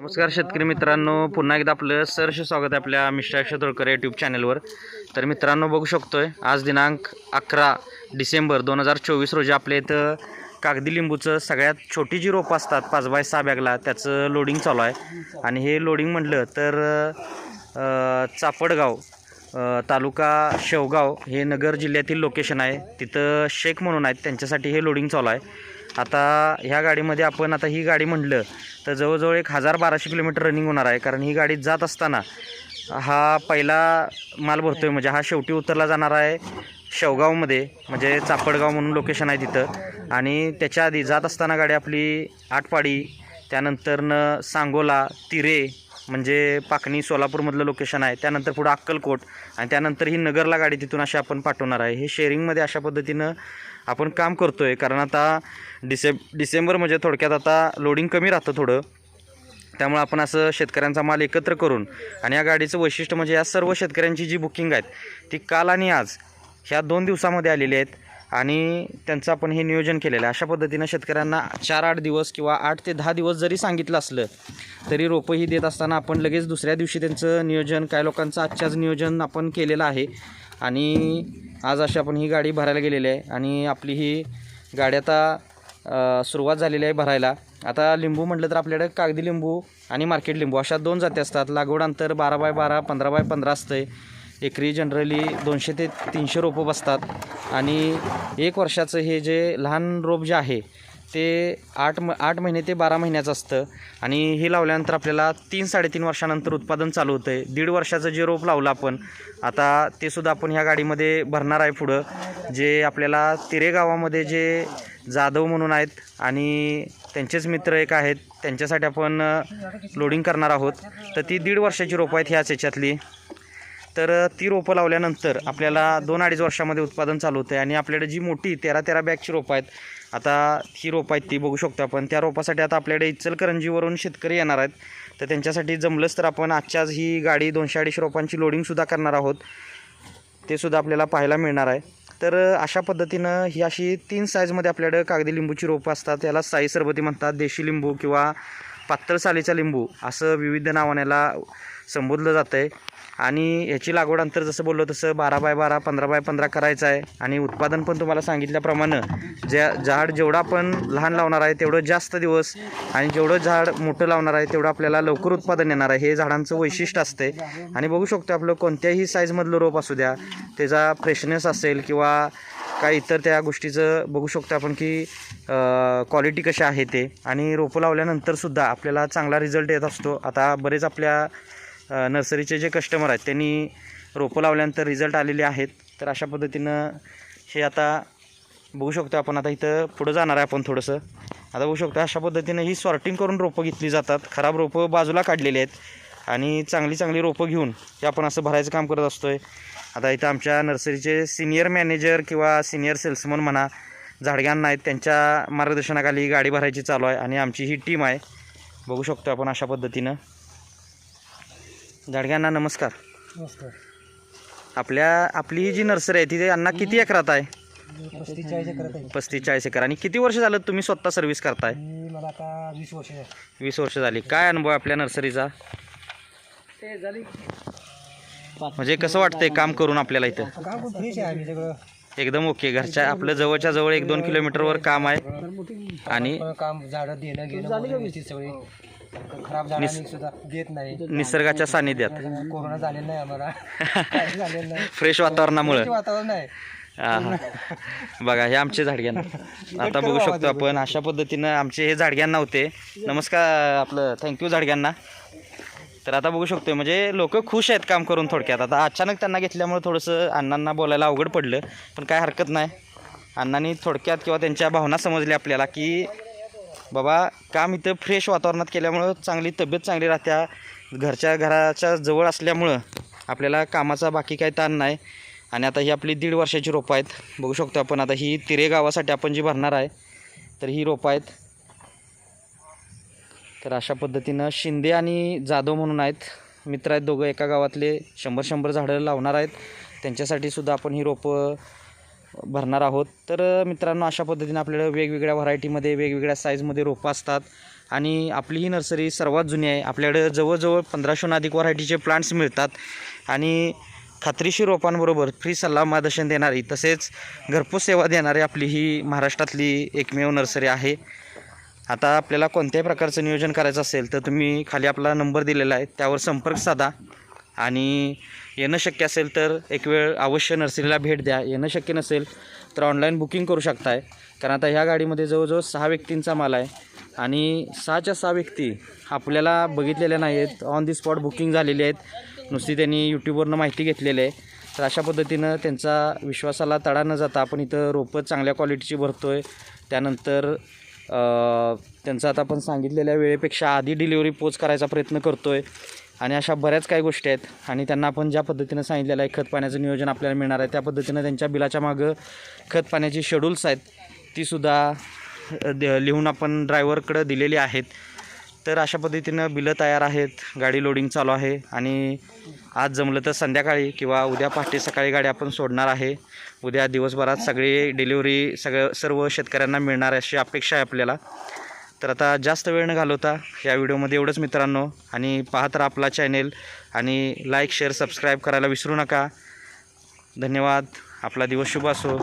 नमस्कार शेतकरी मित्रांनो पुन्हा एकदा आपलं सहर्ष स्वागत आहे आपल्या मिस्टर अक्षय यूट्यूब चॅनलवर तर मित्रांनो बघू शकतोय आज दिनांक अकरा डिसेंबर दोन हजार चोवीस रोजी आपल्या इथं कागदी लिंबूचं सगळ्यात छोटी जी रोपं असतात पाच बाय सहा बॅगला त्याचं लोडिंग चालू आहे. आणि हे लोडिंग म्हटलं तर चापडगाव तालुका शेवगाव हे नगर जिल्ह्यातील लोकेशन आहे. तिथं शेख म्हणून आहेत. त्यांच्यासाठी हे लोडिंग चालू आहे. आता ह्या गाडीमध्ये आपण आता ही गाडी म्हटलं तर जवळजवळ एक हजार बाराशे किलोमीटर रनिंग होणार आहे. कारण ही गाडी जात असताना हा पहिला माल भरतो आहे म्हणजे हा शेवटी उतरला जाणार आहे शेवगावमध्ये. म्हणजे चापडगाव म्हणून लोकेशन आहे तिथं. आणि त्याच्या आधी जात असताना गाडी आपली आटपाडी त्यानंतरनं सांगोला तिरे म्हणजे पाकणी सोलापूरमधलं लोकेशन आहे. त्यानंतर पुढं अक्कलकोट आणि त्यानंतर ही नगरला गाडी तिथून अशी आपण पाठवणार आहे. हे शेअरिंगमध्ये अशा पद्धतीनं आपण काम करतो आहे कारण आता डिसें डिसेंबर म्हणजे थोडक्यात आता लोडिंग कमी राहतं थोडं. त्यामुळे आपण असं शेतकऱ्यांचा माल एकत्र करून आणि या गाडीचं वैशिष्ट्य म्हणजे या सर्व शेतकऱ्यांची जी बुकिंग आहेत ती काल आणि आज ह्या दोन दिवसामध्ये आलेली आहेत आणि त्यांचं आपण हे नियोजन केलेलं आहे. अशा पद्धतीनं शेतकऱ्यांना चार आठ दिवस किंवा आठ ते दहा दिवस जरी सांगितलं असलं तरी रोपं ही देत असताना आपण लगेच दुसऱ्या दिवशी त्यांचं नियोजन काय लोकांचं आजच्याच नियोजन आपण केलेलं आहे. आणि आज अशी आपण ही गाडी भरायला गेलेली आहे आणि आपली ही गाडी आता सुरुवात झालेली आहे भरायला. आता लिंबू म्हटलं तर आपल्याकडे कागदी लिंबू आणि मार्केट लिंबू अशा दोन जाती असतात. लागवड अंतर बारा बाय बारा पंधरा बाय पंधरा असतं एकरी जनरली दोनशे ते तीनशे रोपं बसतात. आणि एक वर्षाचं हे जे लहान रोप जे आहे ते आठ म आठ महिने ते बारा महिन्याचं असतं. आणि हे लावल्यानंतर आपल्याला तीन साडेतीन वर्षानंतर उत्पादन चालू होतं आहे दीड वर्षाचं जे रोप लावलं आपण आता ते सुद्धा आपण ह्या गाडीमध्ये भरणार आहे पुढं. जे आपल्याला तिरे गावामध्ये जे जाधव म्हणून आहेत आणि त्यांचेच मित्र एक आहेत त्यांच्यासाठी आपण लोडिंग करणार आहोत. तर ती दीड वर्षाची रोपं आहेत ह्याच याच्यातली. तर ती रोपं लावल्यानंतर आपल्याला दोन अडीच वर्षामध्ये उत्पादन चालू होतं आहे आणि आपल्याकडे जी मोठी तेरा तेरा बॅगची रोपं आहेत आता ही रोपं आहेत ती बघू शकतो आपण. त्या रोपासाठी आता आपल्याकडे इचलकरंजीवरून शेतकरी येणार आहेत. तर त्यांच्यासाठी जमलंच तर आपण आजच्याच ही गाडी दोनशे अडीचशे रोपांची लोडिंगसुद्धा करणार आहोत. ते सुद्धा आपल्याला पाहायला मिळणार आहे. तर अशा पद्धतीनं ही अशी तीन साईजमध्ये आपल्याकडं कागदी लिंबूची रोपं असतात. त्याला साई सरबती म्हणतात देशी लिंबू किंवा पातळ सालीचा लिंबू असं विविध नावाने याला संबोधलं जातं आहे आणि याची लागवड अंतर जसं बोललो तसं बारा बाय बारा पंधरा बाय पंधरा करायचं आहे. आणि उत्पादन पण तुम्हाला सांगितल्याप्रमाणे ज्या झाड जेवढं आपण लहान लावणार आहे तेवढं जास्त दिवस आणि जेवढं झाड मोठं लावणार आहे तेवढं आपल्याला लवकर उत्पादन येणार आहे. हे झाडांचं वैशिष्ट्य असते. आणि बघू शकतो आपलं कोणत्याही साईजमधलं रोप असू द्या त्याचा फ्रेशनेस असेल किंवा काय इतर त्या गोष्टीचं बघू शकतो आपण की क्वालिटी कशी आहे ते. आणि रोपं लावल्यानंतरसुद्धा आपल्याला चांगला रिझल्ट येत असतो. आता बरेच आपल्या नर्सरीचे जे कस्टमर आहेत त्यांनी रोपं लावल्यानंतर रिझल्ट आलेले आहेत. तर अशा पद्धतीनं हे आता बघू शकतो आपण. आता इथं पुढं जाणार आहे आपण थोडंसं. आता बघू शकतो अशा पद्धतीनं ही सॉर्टिंग करून रोपं घेतली जातात. खराब रोपं बाजूला काढलेली आहेत. आणि चांगली चांगली रोपं घेऊन हे आपण असं भरायचं काम करत असतो आहे आता इथं आमच्या नर्सरीचे सिनियर मॅनेजर किंवा सिनियर सेल्समन म्हणा झाडग्यांना आहेत त्यांच्या मार्गदर्शनाखाली गाडी भरायची चालू आहे. आणि आमची ही टीम आहे. बघू शकतो आपण अशा पद्धतीनं. झाडग्यांना नमस्कार. नमस्कार. आपल्या आपली ही जी नर्सरी आहे ती यांना किती एकरात आहे? पस्तीस चाळीस करत आहे. पस्तीस चाळीस एकर. आणि किती वर्ष झालं तुम्ही स्वतः सर्व्हिस करताय? मी मला आता वीस वर्ष आहे. वीस वर्ष झाली. काय अनुभव आहे आपल्या नर्सरीचा? झाली म्हणजे कसं वाटतंय काम करून आपल्याला इथं? काम खूप फ्रेश आहे आम्ही सगळं. एकदम ओके. घरच्या आपलं जवळच्या जवळ एक दोन किलोमीटरवर काम आहे. आणि पण काम झाडं देणं घेणं व्यवस्थित सगळी. खराब झाडांनी सुद्धा देत नाही. निसर्गाच्या सानिध्यात. कोरोना झालेला नाही आम्हाला. काही झालेलं नाही. फ्रेश वातावरणामुळं. वातावरण आहे. हा, हा. बघा हे आमचे झाडग्यान. आता बघू शकतो आपण अशा पद्धतीनं आमचे हे झाडग्यान नव्हते. नमस्कार आपलं थँक्यू झाडग्यांना. तर आता बघू शकतो म्हणजे लोक खुश आहेत काम करून थोडक्यात. आता अचानक त्यांना घेतल्यामुळे थोडंसं अण्णांना बोलायला अवघड पडलं पण काय हरकत नाही. अण्णांनी थोडक्यात किंवा त्यांच्या भावना समजल्या आपल्याला की बाबा काम इथं फ्रेश वातावरणात केल्यामुळं चांगली तब्येत चांगली राहत्या. घरच्या घराच्या जवळ असल्यामुळं आपल्याला कामाचा बाकी काही ताण नाही. आणि आता ही आपली दीड वर्षाची रोपं आहेत. बघू शकतो आपण आता ही तिरे गावासाठी आपण जी भरणार आहे तर ही रोपं आहेत. तर अशा पद्धतीनं शिंदे आणि जाधव म्हणून आहेत. मित्र आहेत दोघं एका गावातले शंभर शंभर झाडं लावणार आहेत. त्यांच्यासाठी सुद्धा आपण ही रोपं भरणार आहोत. तर मित्रांनो अशा पद्धतीने आपल्याला वेगवेगळ्या व्हरायटीमध्ये वेगवेगळ्या साईजमध्ये रोपं असतात. आणि आपली ही नर्सरी सर्वात जुनी आहे. आपल्याकडे जवळजवळ पंधराशेहून अधिक व्हरायटीचे प्लांट्स मिळतात. आणि खात्रीशीर रोपांबरोबर फ्री सल्ला मार्गदर्शन देणारी तसेच घरपोच सेवा देणारी आपली ही महाराष्ट्रातली एकमेव नर्सरी आहे. आता आपल्याला कोणत्याही प्रकारचं नियोजन करायचं असेल तर तुम्ही खाली आपला नंबर दिलेला आहे. त्यावर संपर्क साधा. आणि येणं शक्य असेल तर एक वेळ अवश्य नर्सरीला भेट द्या. येणं शक्य नसेल तर ऑनलाईन बुकिंग करू शकताय. कारण आता ह्या गाडीमध्ये जवळजवळ सहा व्यक्तींचा माल आहे. आणि सहाच्या सहा व्यक्ती आपल्याला बघितलेल्या नाही आहेत ऑन दी स्पॉट बुकिंग झालेली आहेत. नुसती त्यांनी यूट्यूबवरनं माहिती घेतलेली आहे. तर अशा पद्धतीनं त्यांचा विश्वासाला तडा न जाता आपण इथं रोपं चांगल्या क्वालिटीची भरतो आहे त्यानंतर त्यांचं आता आपण सांगितलेल्या वेळेपेक्षा आधी डिलिव्हरी पोच करायचा प्रयत्न करतो आहे आणि अशा बऱ्याच काही गोष्टी आहेत. आणि त्यांना आपण ज्या पद्धतीनं सांगितलेलं आहे खत पाण्याचं नियोजन आपल्याला मिळणार आहे त्या पद्धतीनं त्यांच्या बिलाच्या मागं खत पाण्याची शेड्यूल्स आहेत. तीसुद्धा द- लिहून आपण ड्रायव्हरकडं दिलेली आहेत. तर अशा पद्धतीनं बिलं तयार आहेत गाडी लोडिंग चालू आहे. आणि आज जमलं तर संध्याकाळी किंवा उद्या पहाटे सकाळी गाडी आपण सोडणार आहे. उद्या दिवसभरात सगळी डिलिव्हरी सगळं सर्व शेतकऱ्यांना मिळणार अशी अपेक्षा आहे आपल्याला. तर आता जास्त वेळ न घालवता या व्हिडिओमध्ये एवढंच मित्रांनो. आणि पाहत राहा आपला चॅनेल आणि लाईक शेअर सबस्क्राईब करायला विसरू नका. धन्यवाद. आपला दिवस शुभ असो.